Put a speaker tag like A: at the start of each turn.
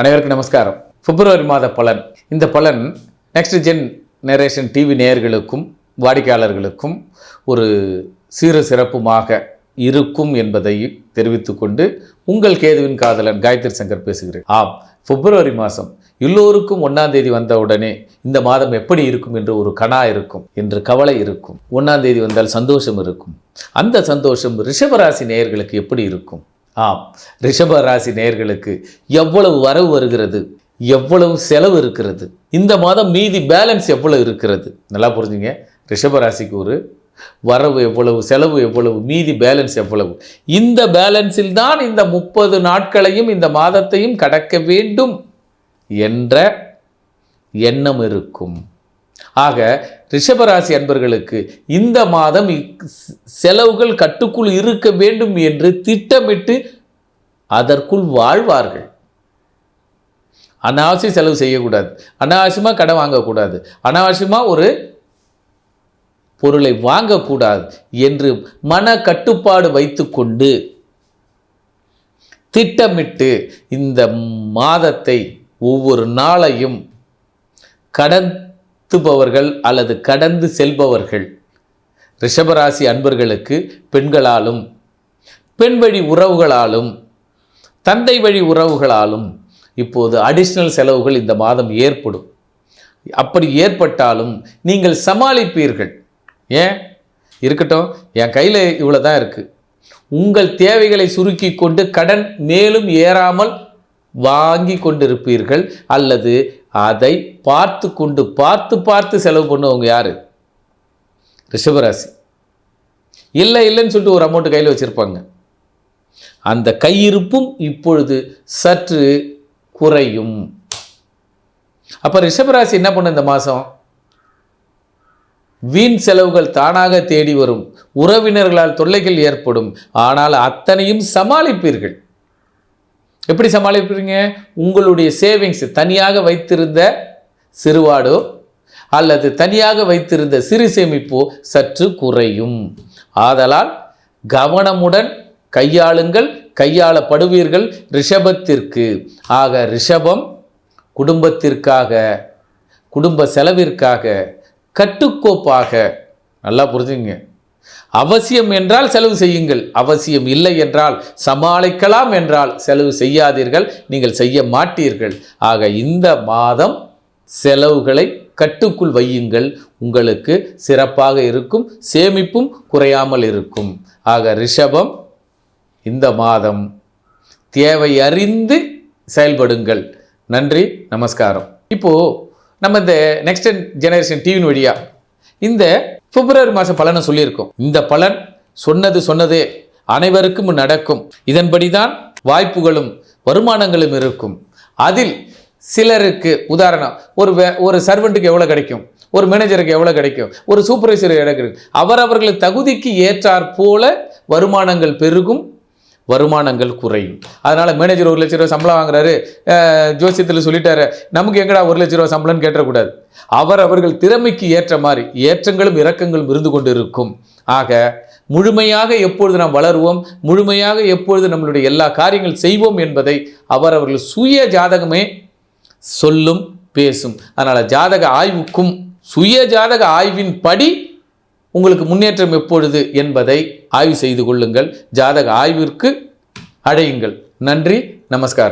A: அனைவருக்கும் நமஸ்காரம். பிப்ரவரி மாத பலன். இந்த பலன் நெக்ஸ்ட் ஜென் நேரேஷன் டிவி நேயர்களுக்கும் வாடிக்கையாளர்களுக்கும் ஒரு சீர சிறப்புமாக இருக்கும் என்பதை தெரிவித்துக்கொண்டு உங்கள் கேதுவின் காதலன் காயத்ரி சங்கர் பேசுகிறேன். ஆம் பிப்ரவரி மாதம் எல்லோருக்கும் ஒன்றாம் தேதி வந்தவுடனே இந்த மாதம் எப்படி இருக்கும் என்று ஒரு கணா இருக்கும் என்று கவலை இருக்கும். ஒன்றாம் தேதி வந்தால் சந்தோஷம் இருக்கும். அந்த சந்தோஷம் ரிஷபராசி நேயர்களுக்கு எப்படி இருக்கும்? ஆம். ரிஷப ராசி நேயர்களுக்கு எவ்வளவு வரவு வருகிறது? எவ்வளவு செலவு இருக்கிறது? இந்த மாதம் மீதி பேலன்ஸ் எவ்வளவு இருக்கிறது? நல்லா புரிஞ்சுங்க. ரிஷப ராசிக்கு ஒரு வரவு எவ்வளவு செலவு எவ்வளவு மீதி பேலன்ஸ் எவ்வளவு? இந்த பேலன்ஸில் தான் இந்த முப்பது நாட்களையும் இந்த மாதத்தையும் கடக்க வேண்டும் என்ற எண்ணம் இருக்கும். ஆக ரிஷபராசி அன்பர்களுக்கு இந்த மாதம் செலவுகள் கட்டுக்குள் இருக்க வேண்டும் என்று திட்டமிட்டு அதற்குள் வாழ்வார்கள். அனாவசிய செலவு செய்யக்கூடாது. அனாவசியமாக கடன் வாங்கக்கூடாது. அனாவசியமாக ஒரு பொருளை வாங்கக்கூடாது என்று மன கட்டுப்பாடு வைத்துக்கொண்டு திட்டமிட்டு இந்த மாதத்தை ஒவ்வொரு நாளையும் கடன் கடத்துபவர்கள் அல்லது கடந்து செல்பவர்கள். ரிஷபராசி அன்பர்களுக்கு பெண்களாலும் பெண் வழி உறவுகளாலும் தந்தை வழி உறவுகளாலும் இப்போது அடிஷ்னல் செலவுகள் இந்த மாதம் ஏற்படும். அப்படி ஏற்பட்டாலும் நீங்கள் சமாளிப்பீர்கள். ஏன்? இருக்கட்டும். என் கையில் இவ்வளோ தான் இருக்குது உங்கள் தேவைகளை சுருக்கி கொண்டு கடன் மேலும் ஏறாமல் வாங்கி கொண்டிருப்பீர்கள் அல்லது அதை பார்த்து கொண்டு பார்த்து பார்த்து செலவு பண்ணுவவங்க யார்? ரிஷபராசி. இல்லை இல்லைன்னு சொல்லிட்டு ஒரு அமௌண்ட்டு கையில் வச்சுருப்பாங்க. அந்த கையிருப்பும் இப்பொழுது சற்று குறையும். அப்போ ரிஷபராசி என்ன பண்ணும் இந்த மாதம் வீண் செலவுகள் தானாக தேடி வரும். உறவினர்களால் தொல்லைகள் ஏற்படும். ஆனால் அத்தனையும் சமாளிப்பீர்கள். எப்படி சமாளிப்பீங்க? உங்களுடைய சேவிங்ஸ் தனியாக வைத்திருந்த சிறுவாடோ அல்லது தனியாக வைத்திருந்த சிறு சேமிப்போ சற்று குறையும். ஆதலால் கவனமுடன் கையாளுங்கள் கையாளப்படுவீர்கள் ரிஷபத்திற்கு. ஆக ரிஷபம் குடும்பத்திற்காக குடும்ப செலவிற்காக கட்டுக்கோப்பாக நல்லா புரிஞ்சுங்க அவசியம் என்றால் செலவு செய்யுங்கள். அவசியம் இல்லை என்றால் சமாளிக்கலாம் என்றால் செலவு செய்யாதீர்கள். நீங்கள் செய்ய மாட்டீர்கள். ஆக இந்த மாதம் செலவுகளை கட்டுக்குள் வையுங்கள். உங்களுக்கு சிறப்பாக இருக்கும் சேமிப்பும் குறையாமல் இருக்கும். ஆக ரிஷபம் இந்த மாதம். தேவை அறிந்து செயல்படுங்கள். நன்றி நமஸ்காரம். இப்போ நம்ம இந்த நெக்ஸ்ட் ஜெனரேஷன் டிவின் வழியா இந்த பிப்ரவரி மாதம் பலனை சொல்லியிருக்கோம். இந்த பலன் சொன்னது சொன்னதே அனைவருக்கும் நடக்கும். இதன்படிதான் வாய்ப்புகளும் வருமானங்களும் இருக்கும். அதில் சிலருக்கு உதாரணம் ஒரு வே ஒரு சர்வெண்ட்டுக்கு எவ்வளோ கிடைக்கும்? ஒரு மேனேஜருக்கு எவ்வளோ கிடைக்கும்? ஒரு சூப்பர்வைசருக்கு எவ்வளோ கிடைக்கும்? அவரவர்கள் தகுதிக்கு ஏற்றாற் போல வருமானங்கள் பெருகும். வருமானங்கள் குறையும். அதனால் மேனேஜர் ஒரு லட்ச ரூபா சம்பளம் வாங்குறாரு. ஜோசியத்தில் சொல்லிட்டாரு நமக்கு எங்கடா ஒரு லட்ச ரூபா சம்பளம்னு கேட்டக்கூடாது அவர் அவர்கள் திறமைக்கு ஏற்ற மாதிரி ஏற்றங்களும் இறக்கங்களும் இருந்து கொண்டு இருக்கும் ஆக முழுமையாக எப்பொழுது நாம் வளருவோம் முழுமையாக எப்பொழுது நம்மளுடைய எல்லா காரியங்கள் செய்வோம் என்பதை அவர் அவர்கள் சுய ஜாதகமே சொல்லும் பேசும். அதனால் ஜாதக ஆய்வுக்கும் சுய ஜாதக ஆய்வின் படி உங்களுக்கு முன்னேற்றம் எப்பொழுது என்பதை ஆய்வு செய்து கொள்ளுங்கள். ஜாதக ஆய்விற்கு அடையுங்கள். நன்றி நமஸ்காரம்.